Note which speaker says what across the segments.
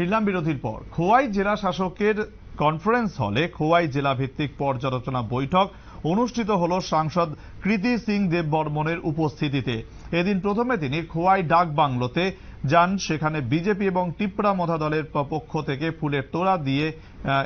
Speaker 1: ফিরলাম বিরোধীর পর। খোয়াই জেলা শাসকের কনফারেন্স হলে খোয়াই জেলা ভিত্তিক পর্যালোচনা বৈঠক অনুষ্ঠিত হল সাংসদ কৃতি সিং দেববর্মনের উপস্থিতিতে। এদিন প্রথমে তিনি খোয়াই ডাক বাংলোতে যান সেখানে বিজেপি এবং টিপরা মথা দলের পক্ষ থেকে ফুলের তোড়া দিয়ে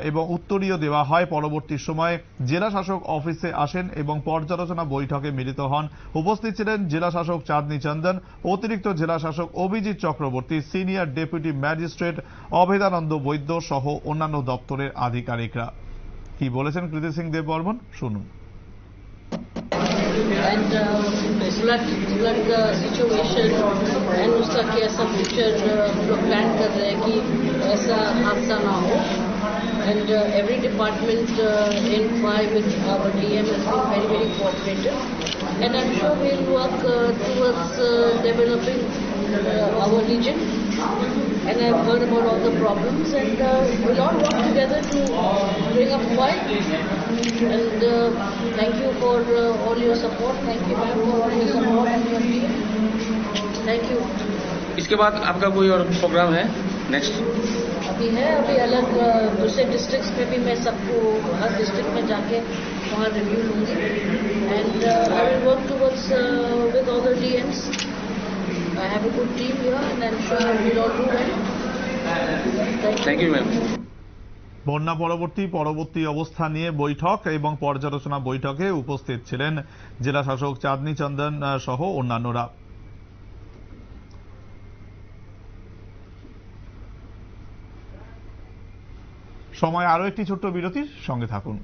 Speaker 1: এবং উত্তরীয় দেওয়া হয়। পরবর্তী সময়ে জেলা শাসক অফিসে আসেন এবং পর্যালোচনা বৈঠকে মিলিত হন। উপস্থিত ছিলেন জেলা শাসক চাঁদনী চন্দন, অতিরিক্ত জেলা শাসক Abhijit Chakraborty, senior deputy magistrate Abhedananda Baidya সহ অন্যান্য দপ্তরের আধিকারিকরা। কি বলেছেন কৃতি সিং দেব বর্মন শুনুন।
Speaker 2: and uh, flood flood का सिचुएशन एंड उसका कैसा फ्यूचर हम लोग प्लान कर रहे हैं कि ऐसा हादसा ना हो and every department in five with our DM has been very very cooperative and I'm sure we'll work uh, towards uh, developing uh, our region and I've heard about all the problems and uh, we'll all work together to bring up fight and uh, thank you for uh, all your support. Thank you, ma'am, for all your support and your team. Thank you.
Speaker 3: इसके बाद आपका कोई और programme है next
Speaker 2: अभी है अभी अलग uh, दूसरे डिस्ट्रिक्ट्स में भी मैं सबको हर डिस्ट्रिक्ट में जाके वहाँ रिव्यू लूँगी have a good team here and I'm sure we'll all do well.
Speaker 3: Thank you, ma'am.
Speaker 1: বন্যা পরবর্তী পরবর্তী অবস্থা নিয়ে বৈঠক এবং পর্যালোচনা বৈঠকে উপস্থিত ছিলেন জেলা শাসক চাঁদনি চন্দন সহ অন্যান্যরা সময় আরও একটি ছোট্ট বিরতির সঙ্গে থাকুন